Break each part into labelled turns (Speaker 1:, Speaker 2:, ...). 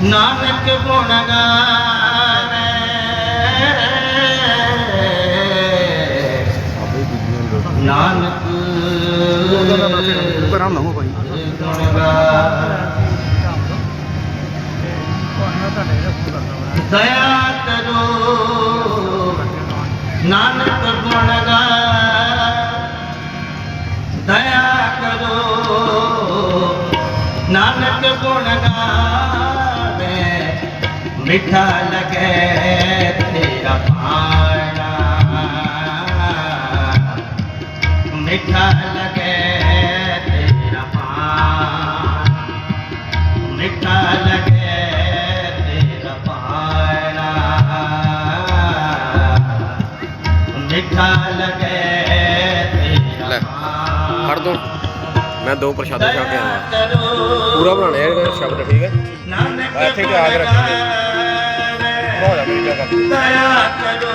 Speaker 1: ਨਾਨਕ ਗੁਣ ਗਾਵੇ। ਨਾਨਕ ਨਾ ਹੋ ਭਾਈ। ਦਇਆ ਕਰੋ। ਨਾਨਕ ਗੁਣ ਦਇਆ ਕਰੋ। ਨਾਨਕ ਗੁਣ ਗਾਵੇ। ਮਿੱਠਾ ਲਗੇ ਤੇਰਾ ਪਾਣਾ ਮਿੱਠਾ ਲਗੇ ਤੇਰਾ ਪਾਣਾ ਮਿੱਠਾ ਲਗੇ ਤੇਰਾ ਪਾਣਾ ਮਿੱਠਾ ਲਗੇ ਤੇਰਾ ਲੈ, ਪਾਣਾ ਫੜ ਦੋ।
Speaker 2: ਮੈਂ ਦੋ ਪ੍ਰਸ਼ਾਦੇ ਛਕ ਕੇ
Speaker 1: ਕਰੋ ਪੂਰਾ ਬਣਾਣੇ ਇਹਦਾ ਸ਼ਬਦ
Speaker 2: ਠੀਕ ਹੈ।
Speaker 1: ਇੱਥੇ ਕਿ ਆ ਦਇਆ ਕਰੋ।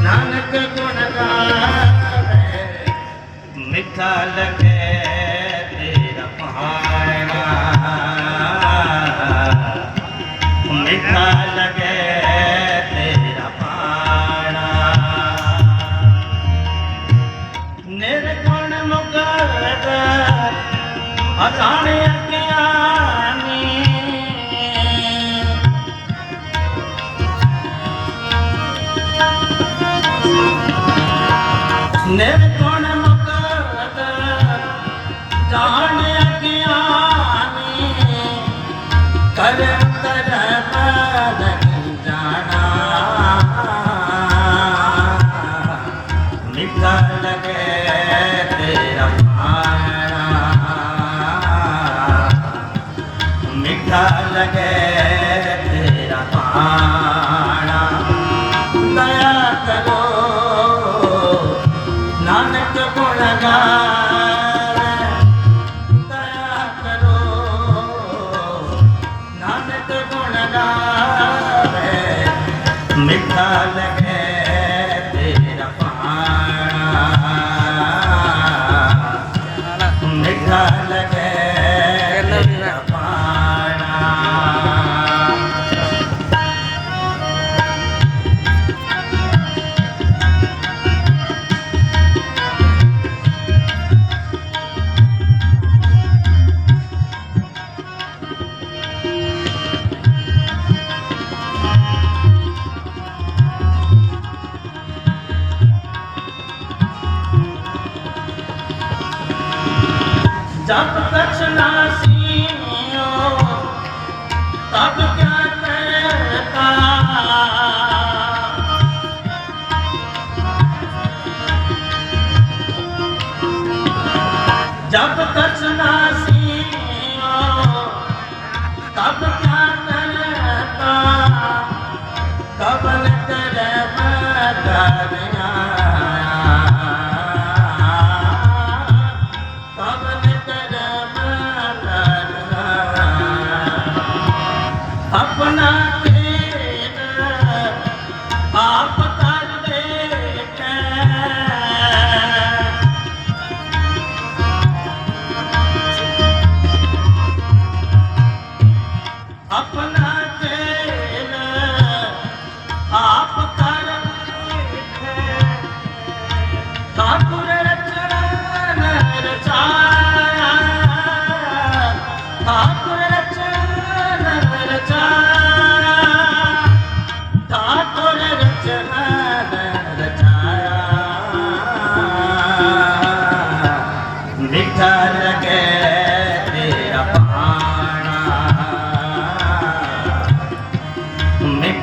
Speaker 1: ਨਾਨਕ ਗੁਣ ਗਾਵੇ। ਮਿੱਠਾ ਲਗੇ ਤੇਰਾ ਪਾਣਾ ਮਿੱਠਾ ਲਗੇ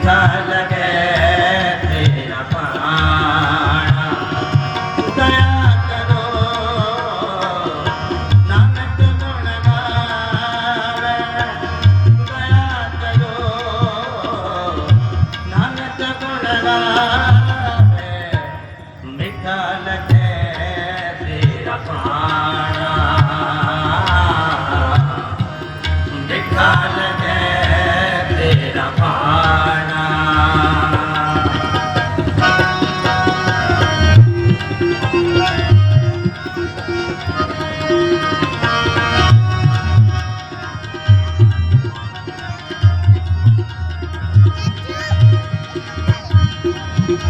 Speaker 1: time. Thank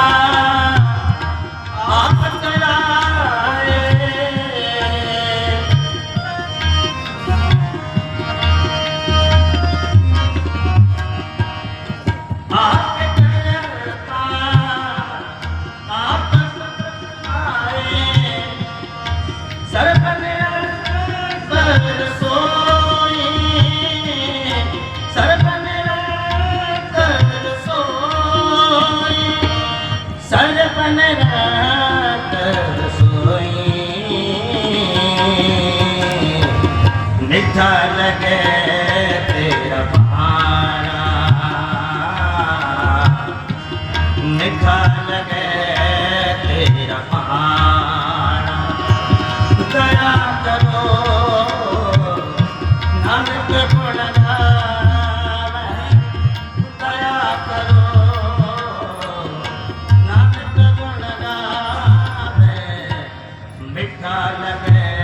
Speaker 1: Bye. मिठा लगे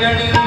Speaker 1: ಗಣಿ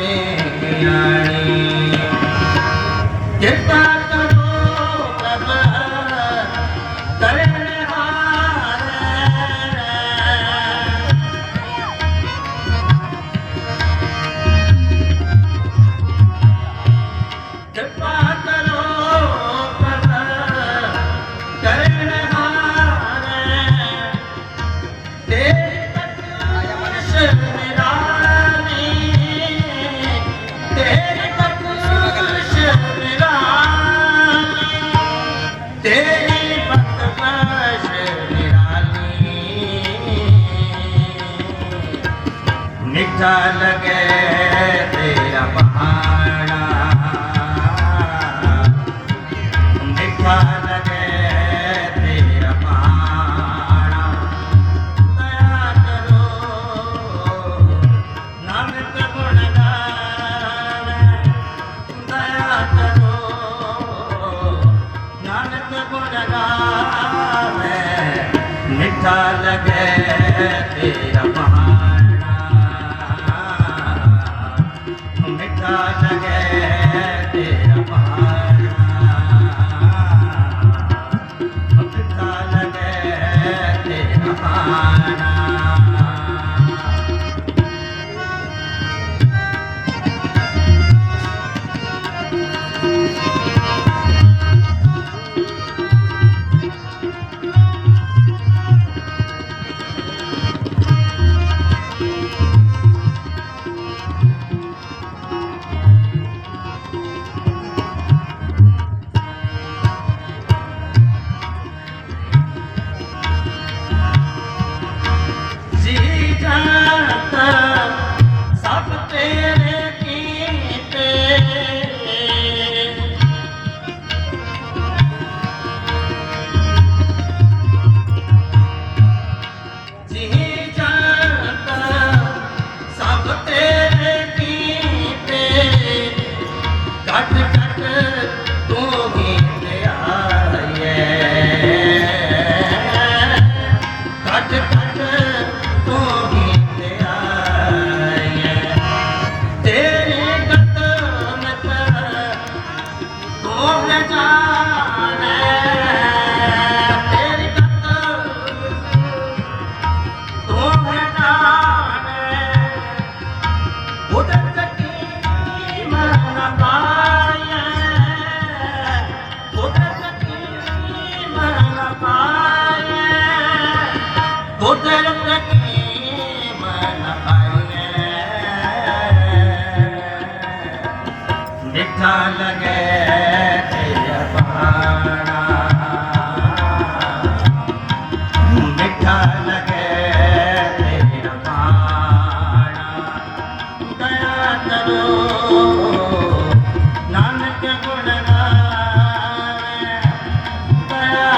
Speaker 1: रे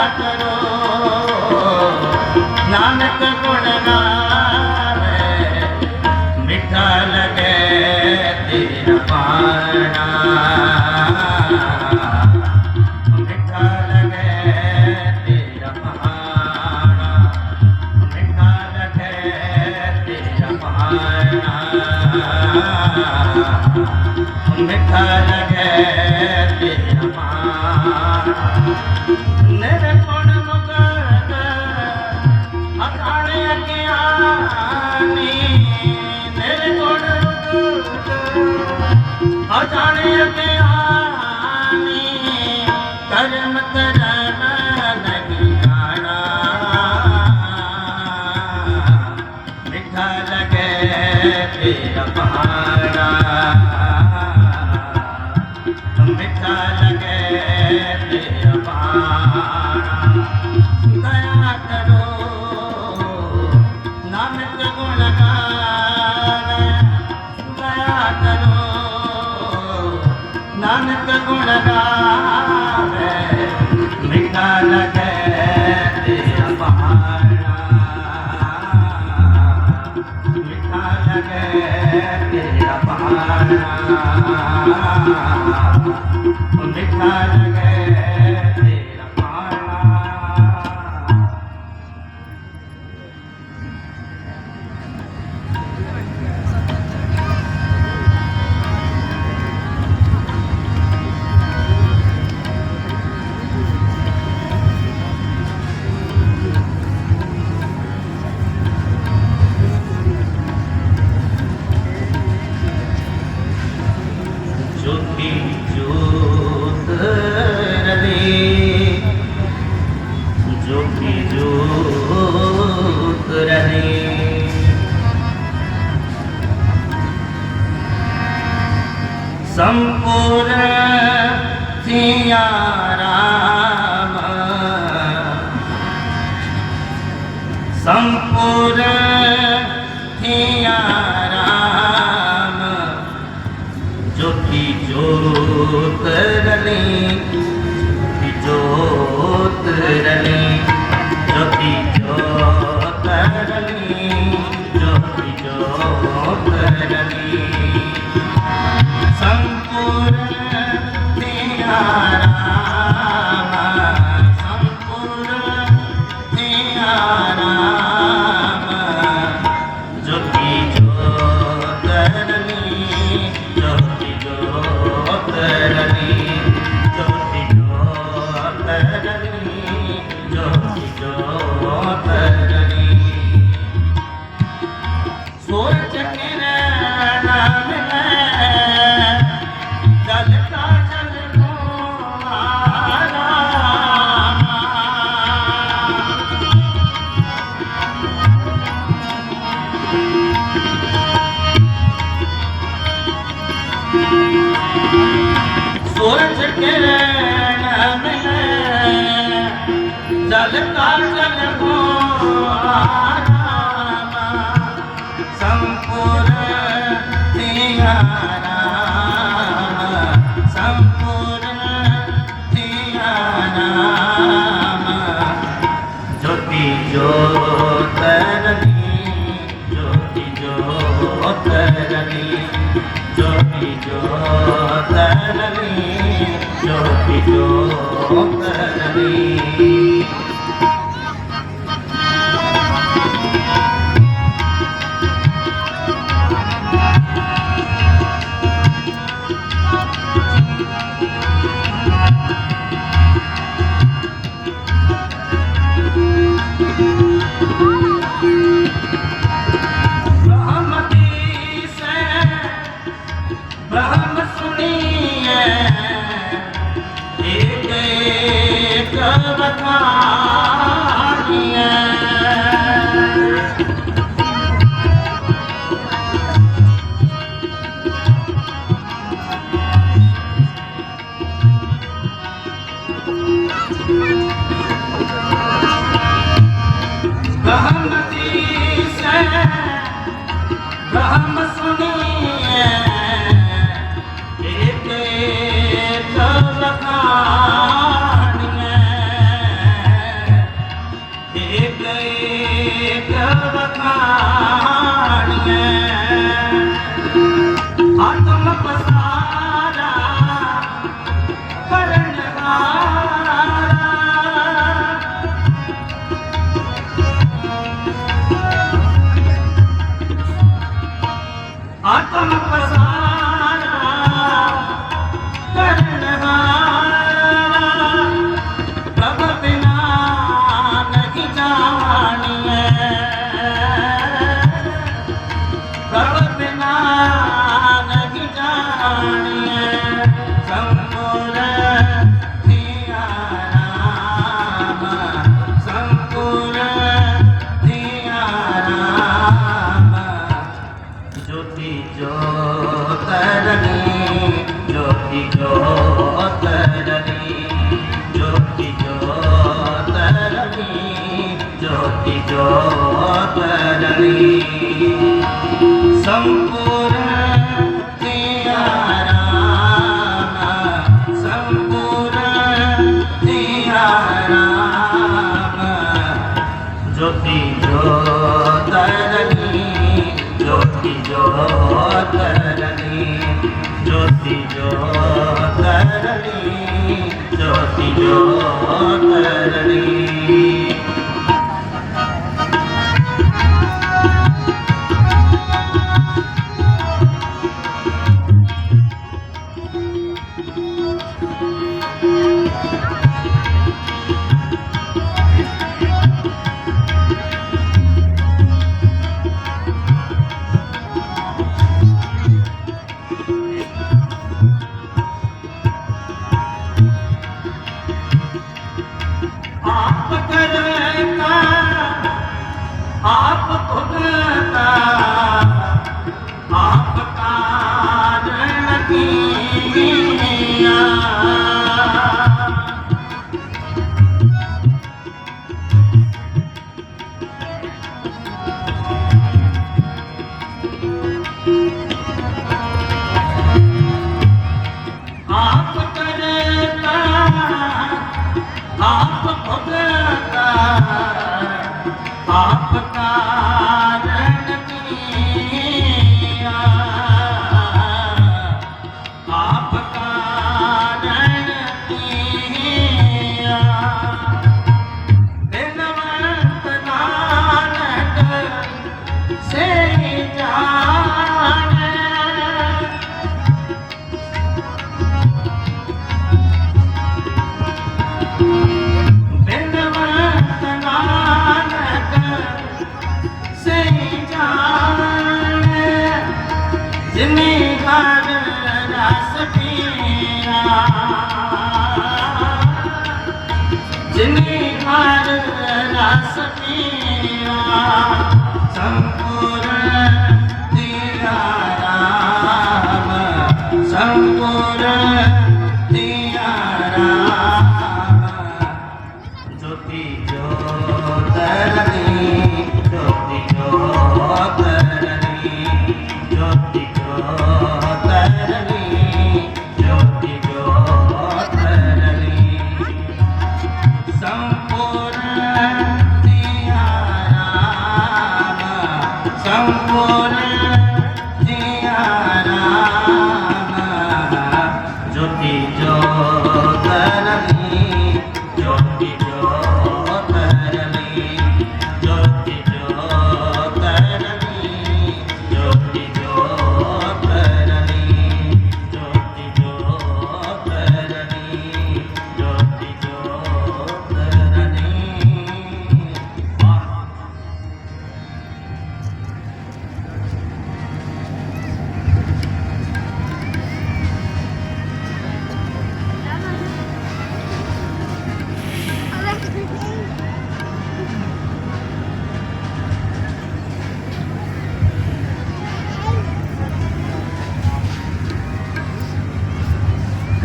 Speaker 1: ਕਰੋ ਨਾਨਕ मारा ਮਿੱਠਾ Oh, ज्योति ज्योतरनी ज्योति the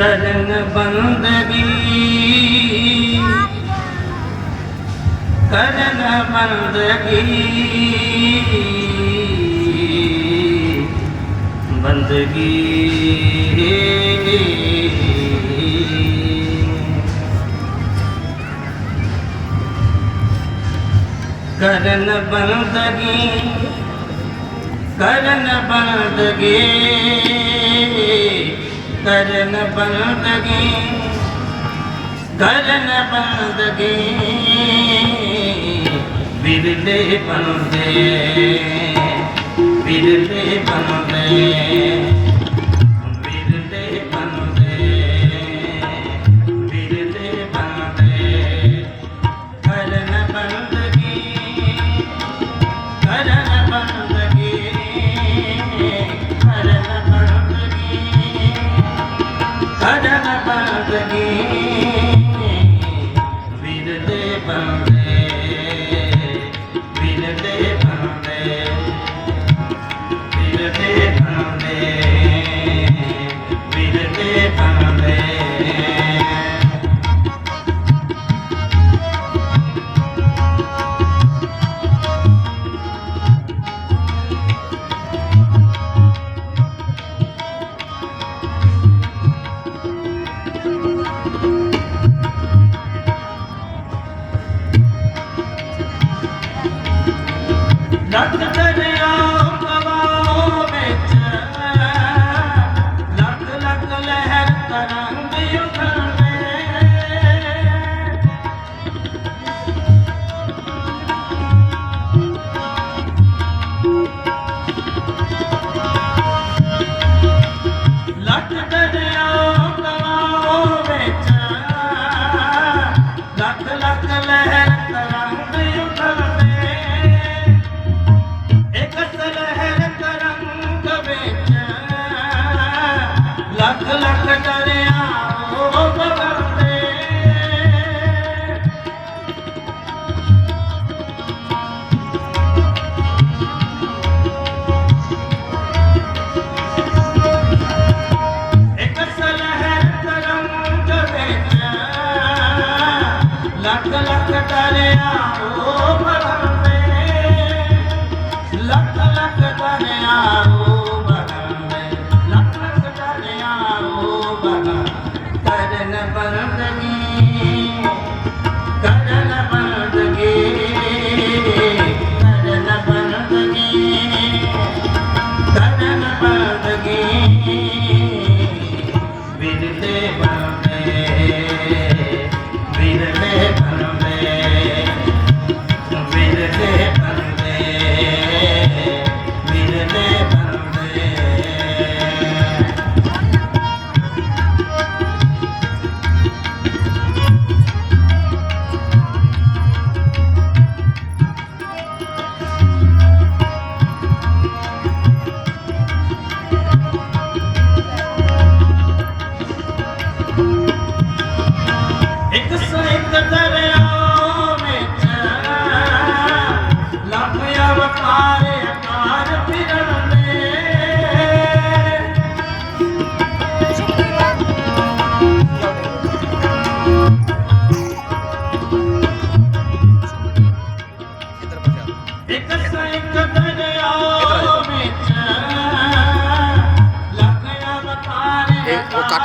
Speaker 1: करन बंदगी करन बंदगी बंदगी करन बंदगी करन बंदगी ਕਰਨ ਬੰਦਗੀ ਕਰਨ ਬੰਦਗੀ। ਬਿਰਲੇ ਬਣਦੇ ਬਿਰਲੇ ਬਣਦੇ। Lakh lakh go.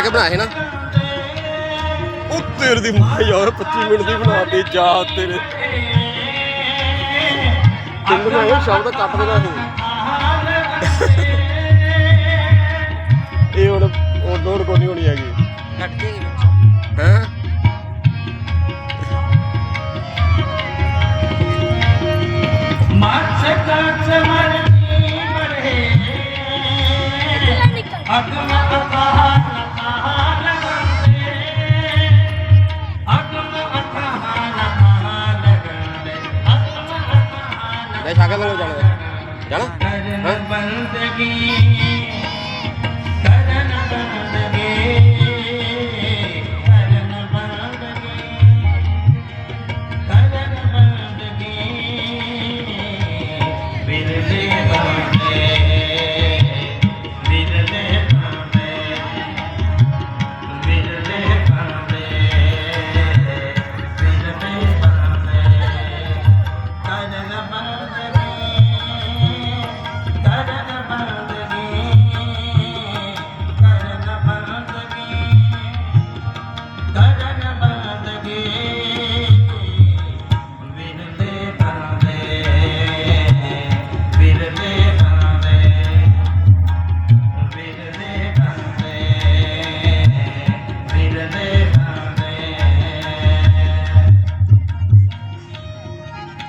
Speaker 1: ਕੱਟ ਕੇ ਬਣਾਏ ਨਾ। ਉਹ
Speaker 2: ਤੇਰੇ ਦੀ ਮਾਂ ਯਾਰ 25 ਮਿੰਟ ਦੀ ਬਣਾਤੀ ਜਾ ਤੇਰੇ।
Speaker 1: ਤਿੰਨ ਬਣਾਏ ਸ਼ਾਮ ਦਾ ਕੱਟ ਦੇਣਾ ਸੀ।
Speaker 2: ਇਹ ਹੁਣ ਉਹ ਲੋੜ ਕੋਈ ਨਹੀਂ ਹੋਣੀ ਹੈਗੀ।
Speaker 1: শাখা মেলা জানো জানো? হ্যাঁ?